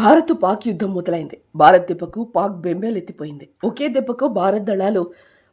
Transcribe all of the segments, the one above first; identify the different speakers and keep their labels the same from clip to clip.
Speaker 1: భారత్ పాక్ యుద్ధం మొదలైంది. భారత్ దెబ్బకు పాక్ బెంబేలెత్తిపోయింది. ఒకే దెబ్బకు భారత్ దళాలు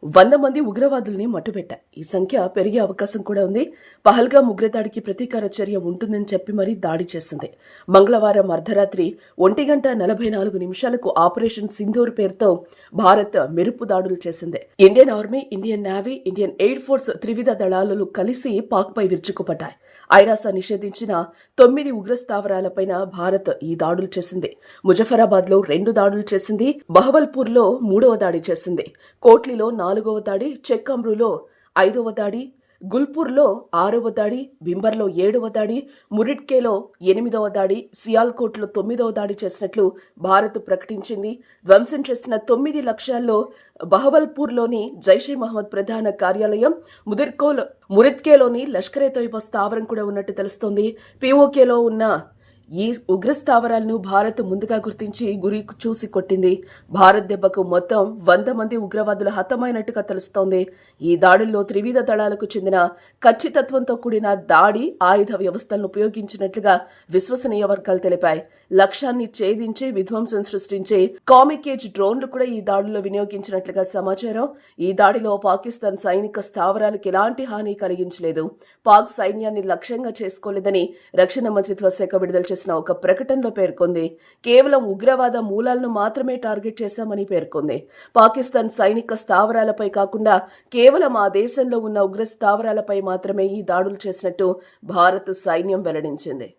Speaker 1: వంద మంది ఉగ్రవాదుల్ని మట్టుబెట్టాయి ఈ సంఖ్య పెరిగే అవకాశం కూడా ఉంది. పహల్గా ఉగ్రదాడికి ప్రతీకార చర్య ఉంటుందని చెప్పి మరీ దాడి చేసింది. మంగళవారం అర్ధరాత్రి ఒంటి గంట నలభై నాలుగు నిమిషాలకు ఆపరేషన్ సింధూర్ పేరుతో భారత్ మెరుపు దాడులు చేసింది. Indian army Indian navy Indian air force త్రివిధ దళాలు కలిసి పాక్పై విరుచుకుపడ్డాయి. ఐరాస నిషేధించిన తొమ్మిది ఉగ్ర స్థావరాలపైన భారత్ ఈ దాడులు చేసింది. ముజఫరాబాద్లో రెండు దాడులు చేసింది. బహవల్పూర్లో మూడవ దాడి చేసింది. కోట్లిలో నాలుగవ దాడి. చెక్కమ్రులో ఐదవ దాడి. గుల్పూర్లో ఆరవ దాడి బింబర్లో ఏడవ దాడి మురిట్కేలో ఎనిమిదవ దాడి సియాల్కోట్లో తొమ్మిదవ దాడి చేసినట్లు భారత్ ప్రకటించింది. ధ్వంసం చేసిన తొమ్మిది లక్ష్యాల్లో బహవల్పూర్లోని జైషే మహమ్మద్ ప్రధాన కార్యాలయం ముదిర్కోలో మురిట్కేలోని లష్కరే తోయిబా స్థావరం కూడా ఉన్నట్టు తెలుస్తోంది. పీఓకేలో ఉన్న ఈ ఉగ్ర స్థావరాలను భారత్ ముందుగా గుర్తించి గురి చూసి కొట్టింది. భారత్ దెబ్బకు మొత్తం వంద మంది ఉగ్రవాదులు హతమైనట్టుగా తెలుస్తోంది. ఈ దాడుల్లో త్రివిధ దళాలకు చెందిన ఖచ్చితత్వంతో కూడిన దాడి ఆయుధ వ్యవస్థలను ఉపయోగించినట్లుగా విశ్వసనీయ వర్గాలు తెలిపాయి. లక్ష్యాన్ని ఛేదించి విధ్వంసం సృష్టించే కామికేజ్ డ్రోన్లు కూడా ఈ దాడిలో వినియోగించినట్లుగా సమాచారం. ఈ దాడిలో పాకిస్తాన్ సైనిక స్థావరాలకు ఎలాంటి హాని కలిగించలేదు. పాక్ సైన్యాన్ని లక్ష్యంగా చేసుకోలేదని రక్షణ మంత్రిత్వ శాఖ విడుదల చేసిన ఒక ప్రకటనలో పేర్కొంది. కేవలం ఉగ్రవాద మూలాలను మాత్రమే టార్గెట్ చేశామని పేర్కొంది. పాకిస్తాన్ సైనిక స్థావరాలపై కాకుండా కేవలం ఆ దేశంలో ఉన్న ఉగ్ర స్థావరాలపై మాత్రమే ఈ దాడులు చేసినట్టు భారత్ సైన్యం వెల్లడించింది.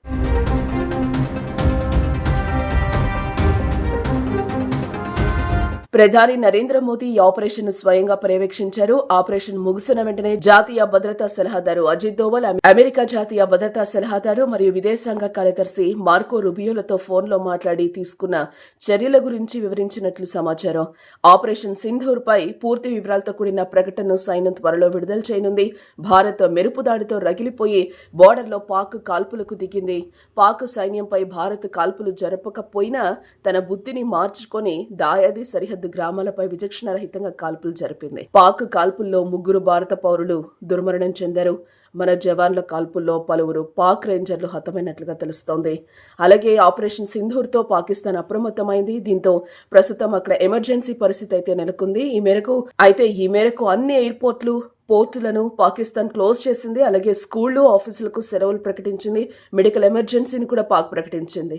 Speaker 1: ప్రధాని నరేంద్ర మోదీ ఈ ఆపరేషన్ను స్వయంగా పర్యవేక్షించారు. ఆపరేషన్ ముగిసిన వెంటనే జాతీయ భద్రతా సలహాదారు అజిత్ దోవల్ అమెరికా జాతీయ భద్రతా సలహాదారు మరియు విదేశాంగ కార్యదర్శి మార్కో రుబియోలతో ఫోన్లో మాట్లాడి తీసుకున్న చర్యల గురించి వివరించినట్లు సమాచారం. ఆపరేషన్ సింధూర్ పై పూర్తి వివరాలతో కూడిన ప్రకటనను సైన్యం త్వరలో విడుదల చేయనుంది. భారత్ మెరుపు దాడితో రగిలిపోయి బోర్డర్లో పాక్ కాల్పులకు దిగింది. పాక్ సైన్యంపై భారత్ కాల్పులు జరపకపోయినా తన బుద్ధిని మార్చుకొని దాయాది సరిహద్దు గ్రామాలపై విచక్షణ రహితంగా కాల్పులు జరిపింది. పాక్ కాల్పుల్లో ముగ్గురు భారత పౌరులు దుర్మరణం చెందారు. మన జవాన్ల కాల్పుల్లో పలువురు పాక్ రేంజర్లు హతమైనట్లుగా తెలుస్తోంది. అలాగే ఆపరేషన్ సింధూర్తో పాకిస్తాన్ అప్రమత్తమైంది. దీంతో ప్రస్తుతం అక్కడ ఎమర్జెన్సీ పరిస్థితి అయితే నెలకొంది. ఈ మేరకు అయితే ఈ మేరకు అన్ని ఎయిర్పోర్ట్లు పోర్టులను పాకిస్తాన్ క్లోజ్ చేసింది. అలాగే స్కూళ్ళు ఆఫీసులకు సెలవులు ప్రకటించింది. మెడికల్ ఎమర్జెన్సీని కూడా పాక్ ప్రకటించింది.